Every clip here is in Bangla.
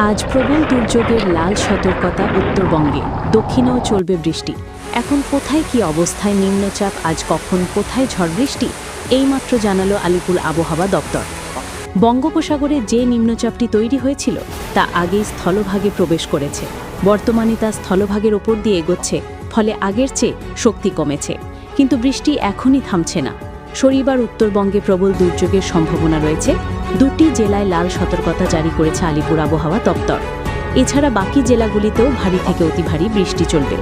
আজ প্রবল দুর্যোগের লাল সতর্কতা উত্তরবঙ্গে। দক্ষিণেও চলবে বৃষ্টি। এখন কোথায় কি অবস্থায় নিম্নচাপ, আজ কখন কোথায় ঝড় বৃষ্টি? এইমাত্র জানালো আলিপুর আবহাওয়া দপ্তর। বঙ্গোপসাগরে যে নিম্নচাপটি তৈরি হয়েছিল, তা আগেই স্থলভাগে প্রবেশ করেছে। বর্তমানে তা স্থলভাগের ওপর দিয়ে এগোচ্ছে, ফলে আগের চেয়ে শক্তি কমেছে। কিন্তু বৃষ্টি এখনই থামছে না। শনিবার উত্তরবঙ্গে প্রবল দুর্যোগের সম্ভাবনা রয়েছে। দুটি জেলায় লাল সতর্কতা জারি করেছে আলিপুর আবহাওয়া দপ্তর। এছাড়া বাকি জেলাগুলিতেও ভারী থেকে অতি ভারী বৃষ্টি চলবে।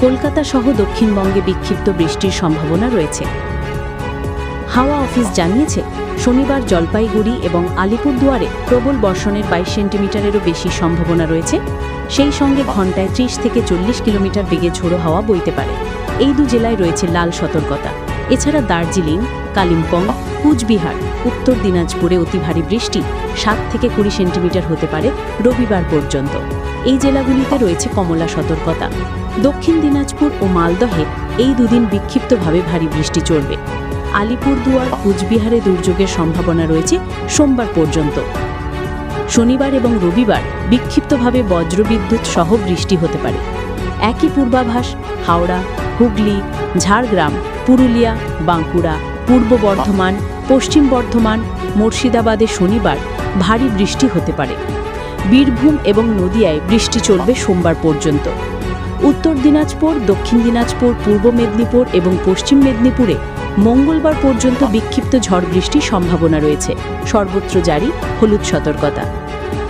কলকাতা সহ দক্ষিণবঙ্গে বিক্ষিপ্ত বৃষ্টির সম্ভাবনা রয়েছে। হাওয়া অফিস জানিয়েছে, শনিবার জলপাইগুড়ি এবং আলিপুরদুয়ারে প্রবল বর্ষণের বাইশ সেন্টিমিটারেরও বেশি সম্ভাবনা রয়েছে। সেই সঙ্গে ঘন্টায় ত্রিশ থেকে চল্লিশ কিলোমিটার বেগে ঝোড়ো হাওয়া বইতে পারে। এই দু জেলায় রয়েছে লাল সতর্কতা। এছাড়া দার্জিলিং, কালিম্পং, কুচবিহার, উত্তর দিনাজপুরে অতি ভারী বৃষ্টি, সাত থেকে কুড়ি সেন্টিমিটার হতে পারে রবিবার পর্যন্ত। এই জেলাগুলিতে রয়েছে কমলা সতর্কতা। দক্ষিণ দিনাজপুর ও মালদহে এই দুদিন বিক্ষিপ্তভাবে ভারী বৃষ্টি চলবে। আলিপুরদুয়ার, কুচবিহারে দুর্যোগের সম্ভাবনা রয়েছে সোমবার পর্যন্ত। শনিবার এবং রবিবার বিক্ষিপ্তভাবে বজ্রবিদ্যুৎ সহ বৃষ্টি হতে পারে। একই পূর্বাভাস, হাওড়া, হুগলি, ঝাড়গ্রাম, পুরুলিয়া, বাঁকুড়া, পূর্ব বর্ধমান, পশ্চিম বর্ধমান, মুর্শিদাবাদে শনিবার ভারী বৃষ্টি হতে পারে। বীরভূম এবং নদিয়ায় বৃষ্টি চলবে সোমবার পর্যন্ত। উত্তর দিনাজপুর, দক্ষিণ দিনাজপুর, পূর্ব মেদিনীপুর এবং পশ্চিম মেদিনীপুরে মঙ্গলবার পর্যন্ত বিক্ষিপ্ত ঝড় বৃষ্টির সম্ভাবনা রয়েছে। সর্বত্র জারি হলুদ সতর্কতা।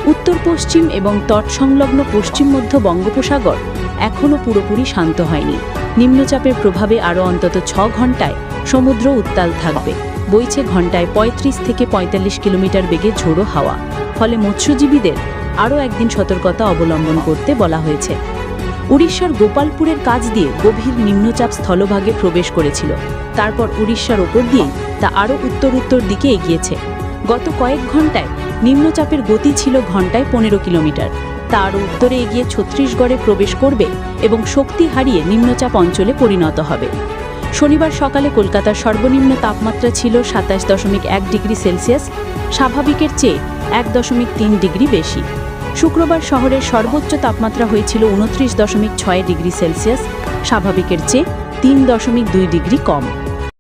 উত্তর পশ্চিম এবং তৎসংলগ্ন পশ্চিম মধ্য বঙ্গোপসাগর এখনও পুরোপুরি শান্ত হয়নি। নিম্নচাপের প্রভাবে আরও অন্তত ছ ঘন্টায় সমুদ্র উত্তাল থাকবে। বইছে ঘন্টায় ৩৫ থেকে ৪৫ কিলোমিটার বেগে ঝোড়ো হাওয়া। ফলে মৎস্যজীবীদের আরও একদিন সতর্কতা অবলম্বন করতে বলা হয়েছে। উড়িষ্যার গোপালপুরের কাজ দিয়ে গভীর নিম্নচাপ স্থলভাগে প্রবেশ করেছিল। তারপর উড়িষ্যার ওপর দিয়েই তা আরও উত্তর উত্তর দিকে এগিয়েছে। গত কয়েক ঘন্টায় নিম্নচাপের গতি ছিল ঘন্টায় পনেরো কিলোমিটার। তার উত্তরে এগিয়ে ছত্তিশগড়ে প্রবেশ করবে এবং শক্তি হারিয়ে নিম্নচাপ অঞ্চলে পরিণত হবে। শনিবার সকালে কলকাতার সর্বনিম্ন তাপমাত্রা ছিল সাতাশ দশমিক এক ডিগ্রি সেলসিয়াস, স্বাভাবিকের চেয়ে এক দশমিক তিন ডিগ্রি বেশি। শুক্রবার শহরের সর্বোচ্চ তাপমাত্রা হয়েছিল উনত্রিশ দশমিক ছয় ডিগ্রি সেলসিয়াস, স্বাভাবিকের চেয়ে তিন দশমিক দুই ডিগ্রি কম।